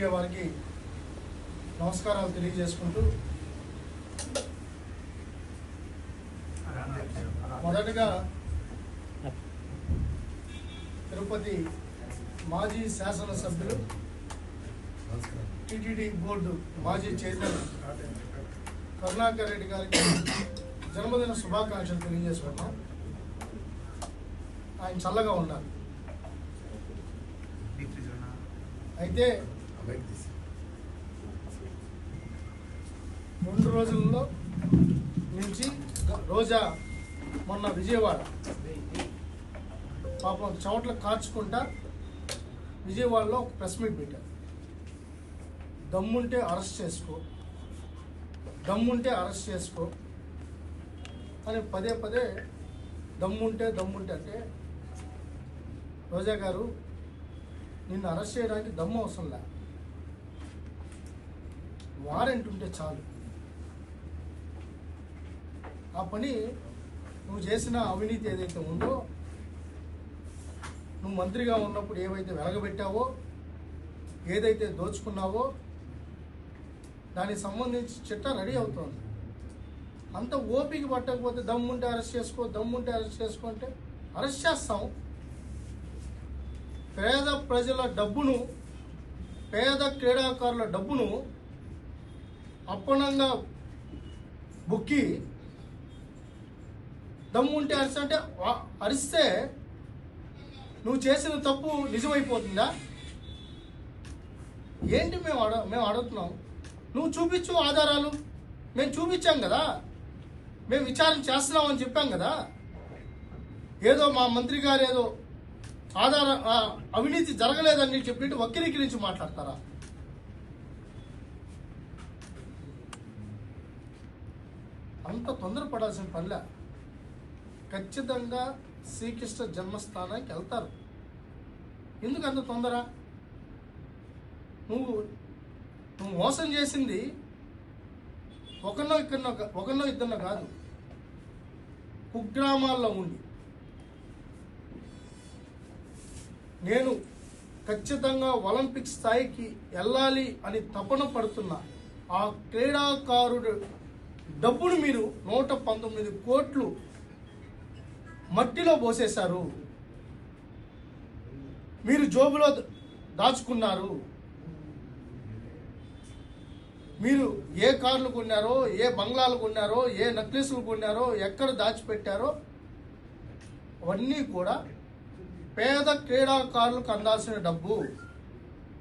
Media వారికి నమస్కారాలు తెలియజేసుకుంటూ మొదటగా తిరుపతి మాజీ శాసనసభ్యులు టిటిడి బోర్డు మాజీ చైర్మన్ కరుణాకర్ రెడ్డి గారికి జన్మదిన శుభాకాంక్షలు తెలియజేసుకుంటాం ఆయన చల్లగా ఉన్నారు అయితే రెండు రోజుల్లో నుంచి రోజా మొన్న విజయవాడ. పాపం చోట్ల కాచుకుంటా విజయవాడలో ఒక ప్రెస్ మీట్ పెట్టారు. దమ్ముంటే అరెస్ట్ చేసుకో దమ్ముంటే అరెస్ట్ చేసుకో అని పదే పదే దమ్ముంటే దమ్ముంటే అంటే రోజా గారు నిన్ను అరెస్ట్ చేయడానికి దమ్ము అవసరం లేదు వారెంట్ ఉంటే చాలు. ఆ పని నువ్వు చేసిన అవినీతి ఏదైతే ఉందో నువ్వు మంత్రిగా ఉన్నప్పుడు ఏవైతే వెలగబెట్టావో ఏదైతే దోచుకున్నావో దానికి సంబంధించి చిట్ట రెడీ అవుతోంది. అంత ఓపిక పట్టకపోతే దమ్ముంటే అరెస్ట్ చేసుకో దమ్ముంటే అరెస్ట్ చేసుకో అంటే అరెస్ట్ చేస్తాం. పేద ప్రజల డబ్బును పేద క్రీడాకారుల డబ్బును అప్పనంగా బుక్కి దమ్ము ఉంటే అరిస్తే అంటే వా- అరిస్తే నువ్వు చేసిన తప్పు నిజమైపోతుందా? ఏంటి మేము అడ మేము అడుగుతున్నాం? నువ్వు చూపించు ఆధారాలు. మేము చూపించాం కదా. మేము విచారణ చేస్తున్నామని చెప్పాం కదా. ఏదో మా మంత్రి గారు ఏదో ఆధార అవినీతి జరగలేదని చెప్పినట్టు వక్రీకరించి మాట్లాడతారా? అంత తొందరపడాల్సిన పనిలే. ఖచ్చితంగా శ్రీకృష్ణ జన్మస్థానానికి వెళ్తారు. ఎందుకు అంత తొందర? నువ్వు నువ్వు మోసం చేసింది ఒకరినో ఇక్కడనో కా- ఒకరినో ఇద్దరినో కాదు. కుగ్రామాల్లో ఉండి. నేను ఖచ్చితంగా ఒలింపిక్ స్థాయికి వెళ్ళాలి అని తపన పడుతున్న ఆ క్రీడాకారుడు డబ్బును మీరు నూట పంతొమ్మిది కోట్లు మట్టిలో పోసేశారు. మీరు జోబులో దాచుకున్నారు. మీరు ఏ కార్లు కొన్నారో ఏ బంగ్లాలు కొన్నారో ఏ నెక్లెస్లు కొన్నారో ఎక్కడ దాచిపెట్టారో అవన్నీ కూడా పేద క్రీడాకారులకు అందాల్సిన డబ్బు.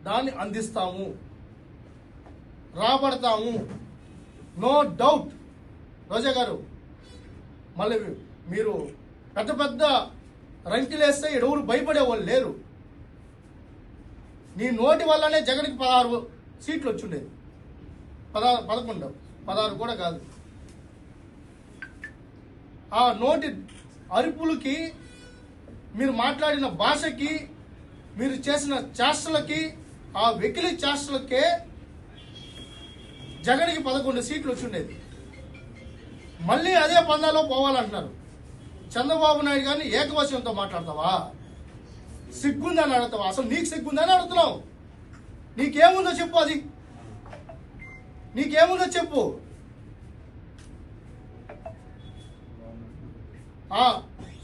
దాన్ని అందిస్తాము. రాబడతాము. No doubt. రోజా గారు మళ్ళీ మీరు పెద్ద పెద్ద రంకిలేస్తే ఎడుగురు భయపడే వాళ్ళు లేరు. నీ నోటి వల్లనే జగన్కి పదహారు సీట్లు వచ్చిండేది పదహారు పదకొండు పదహారు కూడా కాదు. ఆ నోటి అరుపులకి మీరు మాట్లాడిన భాషకి మీరు చేసిన చేష్టలకి ఆ వెకిలి చేష్టలకే జగన్కి పదకొండు సీట్లు వచ్చిండేది. మళ్ళీ అదే పందాలో పోవాలంటున్నారు. చంద్రబాబు నాయుడు గారిని ఏకవచనంతో మాట్లాడతావా? సిగ్గుందని అడుగుతావా? అసలు నీకు సిగ్గుందని అడుగుతున్నావు. నీకేముందో చెప్పు అది. నీకేముందో చెప్పు.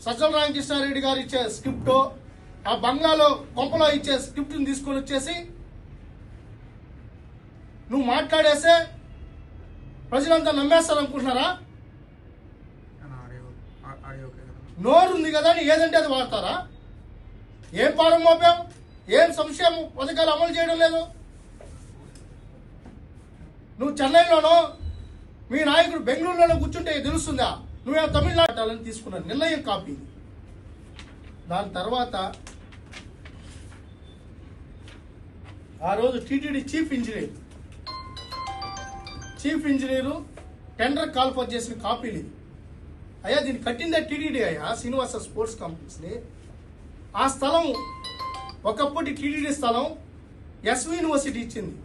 సజ్జల రామకృష్ణారెడ్డి గారు ఇచ్చే స్క్రిప్ట్ ఆ బంగ్లాలో కొంపలో ఇచ్చే స్క్రిప్ట్ని తీసుకొని వచ్చేసి నువ్వు మాట్లాడేస్తే ప్రజలంతా నమ్మేస్తారనుకుంటున్నారా? నోరు ఉంది కదా అని ఏదంటే అది వాడతారా? ఏం పారం మోపాం? ఏం సంక్షేమ పథకాలు అమలు చేయడం లేదు. నువ్వు చెన్నైలోనో మీ నాయకుడు బెంగళూరులోనో కూర్చుంటే తెలుస్తుందా? నువ్వు తమిళనాడు తీసుకున్న నిర్ణయం కాపీ. దాని తర్వాత ఆ రోజు TTD chief engineer. Chief engineer tender call for చేసిన కాపీలు ఇది. అయ్యా దీన్ని కట్టిందే టీటీడీ అయ్యా శ్రీనివాస స్పోర్ట్స్ కాంప్లెక్స్ని. ఆ స్థలం ఒకప్పటి టీటీడీ స్థలం ఎస్వి యూనివర్సిటీ ఇచ్చింది.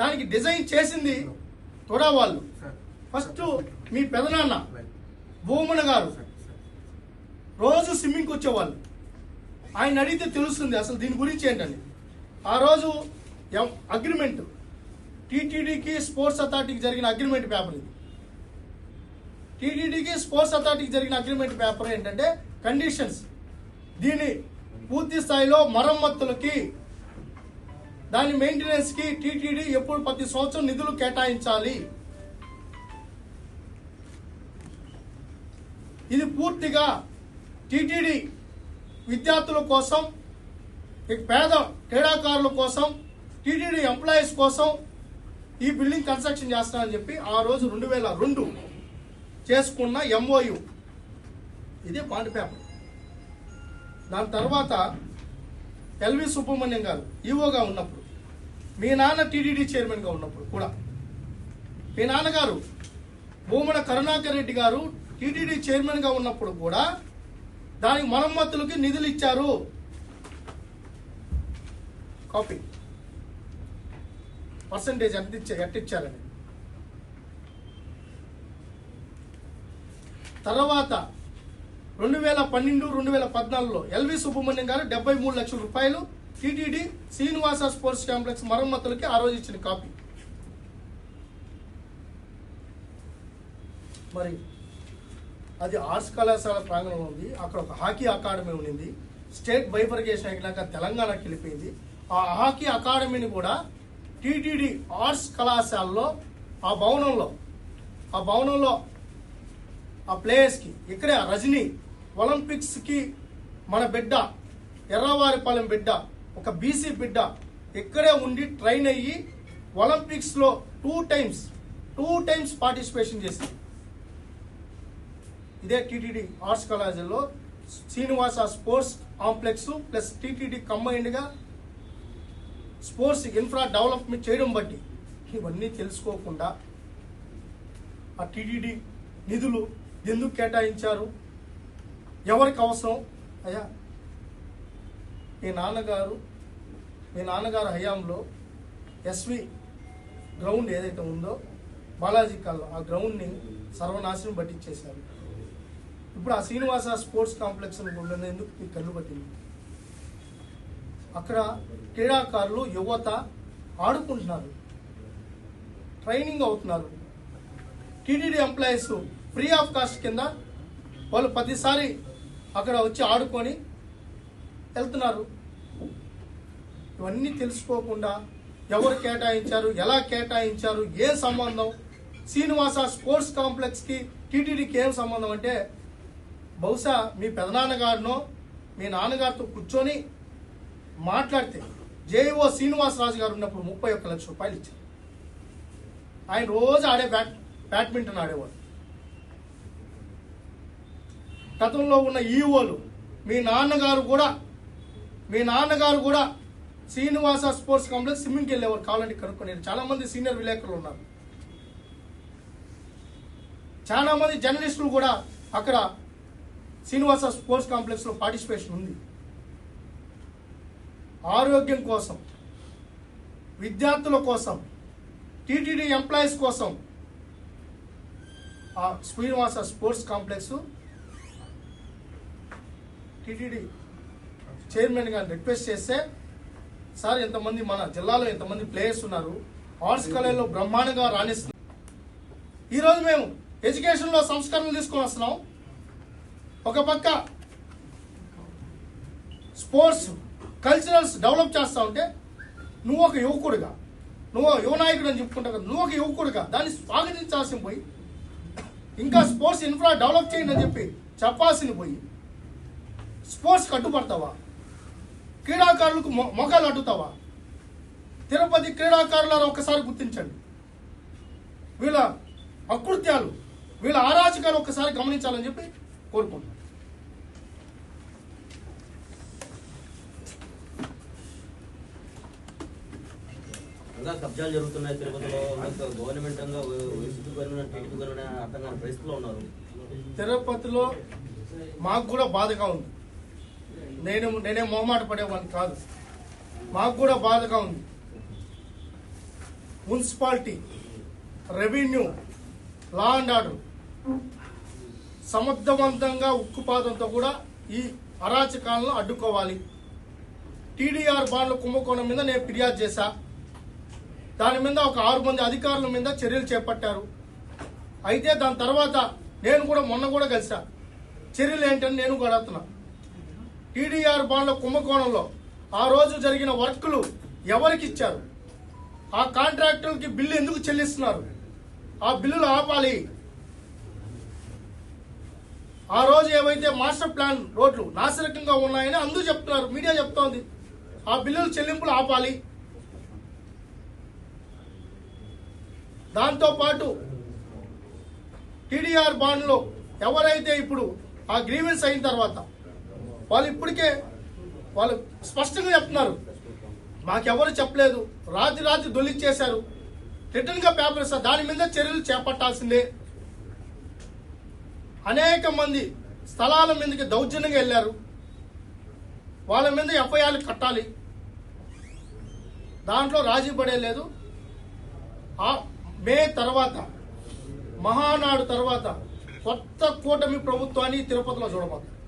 దానికి డిజైన్ చేసింది తొడా వాళ్ళు. ఫస్ట్ మీ పెదనాన్న భూమన గారు. రోజు స్విమ్మింగ్కి వచ్చేవాళ్ళు. ఆయన అడిగితే తెలుస్తుంది అసలు దీని గురించి ఏంటని. ఆ రోజు అగ్రిమెంట్. టీటీడీకి స్పోర్ట్స్ అథారిటీకి జరిగిన అగ్రిమెంట్ పేపర్ ఇది. టీటీడీకి స్పోర్ట్స్ అథారిటీకి జరిగిన అగ్రిమెంట్ పేపర్ ఏంటంటే కండిషన్స్. దీని పూర్తి స్థాయిలో మరమ్మతులకి దాని మెయింటెనెన్స్కి టీటీడీ ఎప్పుడు ప్రతి సంవత్సరం నిధులు కేటాయించాలి. ఇది పూర్తిగా టీటీడీ విద్యార్థుల కోసం పేద క్రీడాకారుల కోసం టీటీడీ ఎంప్లాయీస్ కోసం ఈ బిల్డింగ్ కన్స్ట్రక్షన్ చేస్తానని చెప్పి ఆ రోజు రెండు వేల రెండు చేసుకున్న ఎంఓయు ఇది బాండ్ పేపర్ దాని తర్వాత ఎల్వి సుబ్రహ్మణ్యం గారు ఈఓగా ఉన్నప్పుడు మీ నాన్న టీడీడీ చైర్మన్గా ఉన్నప్పుడు కూడా మీ నాన్నగారు భూమన కరుణాకర్ రెడ్డి గారు టీటీడీ చైర్మన్గా ఉన్నప్పుడు కూడా దానికి మరమ్మతులకి నిధులు ఇచ్చారు. కాపీ పర్సంటేజ్ ఎంత ఇచ్చారు ఎట్ట తర్వాత రెండు వేల పన్నెండు రెండు వేల పద్నాలుగులో ఎల్వి సుబ్రహ్మణ్యం గారు డెబ్బై మూడు లక్షల రూపాయలు టీటీడీ శ్రీనివాస స్పోర్ట్స్ కాంప్లెక్స్ మరమ్మతులకి ఆ రోజు ఇచ్చిన కాపీ. మరి అది ఆర్ట్స్ కళాశాల ప్రాంగణంలో ఉంది. అక్కడ ఒక హాకీ అకాడమీ ఉండింది స్టేట్ బైఫర్గేషన్ అయినాక తెలంగాణకి వెళ్ళిపోయింది. ఆ హాకీ అకాడమీని కూడా టీటీడీ ఆర్ట్స్ కళాశాలలో ఆ భవనంలో ఆ భవనంలో ఆ ప్లేయర్స్కి ఇక్కడే ఆ రజనీ ఒలింపిక్స్కి మన బిడ్డ ఎర్రవారిపాలెం బిడ్డ ఒక బీసీ బిడ్డ ఇక్కడే ఉండి ట్రైన్ అయ్యి ఒలింపిక్స్లో two times two times participation చేసింది ఇదే టీటీడీ ఆర్ట్స్ కాలేజీలో Srinivasa sports complex plus TTD కంబైన్డ్గా sports infra development చేయడం బట్టి ఇవన్నీ తెలుసుకోకుండా ఆ టీటీడీ నిధులు ఎందుకు కేటాయించారు? ఎవరికి అవసరం? అయ్యా మీ నాన్నగారు మీ నాన్నగారు హయాంలో ఎస్వి గ్రౌండ్ ఏదైతే ఉందో బాలాజీ కల్లా ఆ గ్రౌండ్ని సర్వనాశనం పట్టించేశారు. ఇప్పుడు ఆ శ్రీనివాస స్పోర్ట్స్ కాంప్లెక్స్ ఎందుకు మీకు కళ్ళు పట్టింది? అక్కడ క్రీడాకారులు యువత ఆడుకుంటున్నారు. ట్రైనింగ్ అవుతున్నారు. TTD employees free of cost కింద వాళ్ళు ప్రతిసారి అక్కడ వచ్చి ఆడుకొని వెళ్తున్నారు. ఇవన్నీ తెలుసుకోకుండా ఎవరు కేటాయించారు ఎలా కేటాయించారు ఏ సంబంధం శ్రీనివాస స్పోర్ట్స్ కాంప్లెక్స్కి టీటీడీకి ఏం సంబంధం అంటే బహుశా మీ పెదనాన్నగారినో మీ నాన్నగారితో కూర్చొని మాట్లాడితే జేఓ శ్రీనివాసరాజు గారు ఉన్నప్పుడు ముప్పై ఒక్క లక్ష రూపాయలు ఇచ్చారు. ఆయన రోజు ఆడే బ్యాట్ బ్యాడ్మింటన్ ఆడేవాడు. గతంలో ఉన్న ఈఓలు మీ నాన్నగారు కూడా మీ నాన్నగారు కూడా శ్రీనివాస స్పోర్ట్స్ కాంప్లెక్స్ స్విమ్మింగ్కి వెళ్ళేవారు కావాలంటే కనుక్కునేది చాలా మంది సీనియర్ విలేకరులు ఉన్నారు. చాలామంది జర్నలిస్టులు కూడా అక్కడ శ్రీనివాస స్పోర్ట్స్ కాంప్లెక్స్లో పార్టిసిపేషన్ ఉంది. ఆరోగ్యం కోసం విద్యార్థుల కోసం టీటీడీ ఎంప్లాయీస్ కోసం Srinivasa sports complex TTD chairman గారిని రిక్వెస్ట్ చేస్తే సార్ ఇంతమంది మన జిల్లాలో ఇంతమంది ప్లేయర్స్ ఉన్నారు? ఆర్ట్స్ కాలేజ్లో బ్రహ్మాండంగా రాణిస్తున్నారు. ఈరోజు మేము ఎడ్యుకేషన్లో సంస్కరణలు తీసుకొని వస్తున్నాం. ఒక పక్క స్పోర్ట్స్ కల్చరల్స్ డెవలప్ చేస్తా ఉంటే నువ్వు ఒక యువకుడిగా నువ్వు యువ నాయకుడు అని చెప్పుకుంటావు కదా నువ్వు ఒక యువకుడిగా దాన్ని స్వాగతించాల్సిన పోయి ఇంకా స్పోర్ట్స్ ఇన్ఫ్రా డెవలప్ చేయండి అని చెప్పి చెప్పాల్సింది పోయి స్పోర్ట్స్ కట్టుబడతావా? క్రీడాకారులకు మొఖాలు అడ్డుతావా తిరుపతి క్రీడాకారులను ఒకసారి గుర్తించండి. వీళ్ళ అకృత్యాలు వీళ్ళ అరాచకాలు ఒకసారి గమనించాలని చెప్పి కోరుకుంటున్నాను ఇంకా కబ్జాలు జరుగుతున్నాయి తిరుపతిలో. గవర్నమెంట్ అంగా వైసీపీ గవర్నమెంట్ టీడీపీ గవర్నమెంట్ అర్థం కాని పరిస్థితిలో ఉన్నారు? తిరుపతిలో మాకు కూడా బాధగా ఉంది. నేను నేనే మొహమాట పడేవాడిని కాదు. మాకు కూడా బాధగా ఉంది. Municipality revenue law and order సమర్థవంతంగా ఉక్కుపాదంతో కూడా ఈ అరాచకాలను అడ్డుకోవాలి. టీడీఆర్ బాండ్ల కుంభకోణం మీద నేను ఫిర్యాదు చేశా. దాని మీద ఒక ఆరు మంది అధికారుల మీద చర్యలు చేపట్టారు. అయితే దాని తర్వాత నేను కూడా మొన్న కూడా కలిసా చర్యలు ఏంటని నేను కూడా అడుగుతున్నా. టీడీఆర్ బాండ్ల కుంభకోణంలో ఆ రోజు జరిగిన వర్క్లు ఎవరికి ఇచ్చారు ఆ కాంట్రాక్టర్కి బిల్లు ఎందుకు చెల్లిస్తున్నారు? ఆ బిల్లులు ఆపాలి. ఆ రోజు ఏవైతే మాస్టర్ ప్లాన్ రోడ్లు నాసిరకంగా ఉన్నాయని అందరూ చెప్తున్నారు మీడియా చెప్తోంది. ఆ బిల్లులు చెల్లింపులు ఆపాలి. దాంతో పాటు టీడీఆర్ బాండ్లో ఎవరైతే ఇప్పుడు ఆ గ్రీవెన్స్ అయిన తర్వాత వాళ్ళు ఇప్పటికే వాళ్ళు స్పష్టంగా చెప్తున్నారు. మాకెవరు చెప్పలేదు. రాత్రి రాత్రి దొలిచ్చేశారు రిటర్న్గా పేపర్స్ పేపర్ ఇస్తారు. దాని మీద చర్యలు చేపట్టాల్సిందే. అనేక మంది స్థలాల మీదకి దౌర్జన్యంగా వెళ్ళారు. వాళ్ళ మీద ఎఫ్ఐఆర్లు కట్టాలి. దాంట్లో రాజీ పడే లేదు. ఆ మే తర్వాత మహానాడు తర్వాత కొత్త కూటమి ప్రభుత్వాన్ని తిరుపతిలో చూడబోతుంది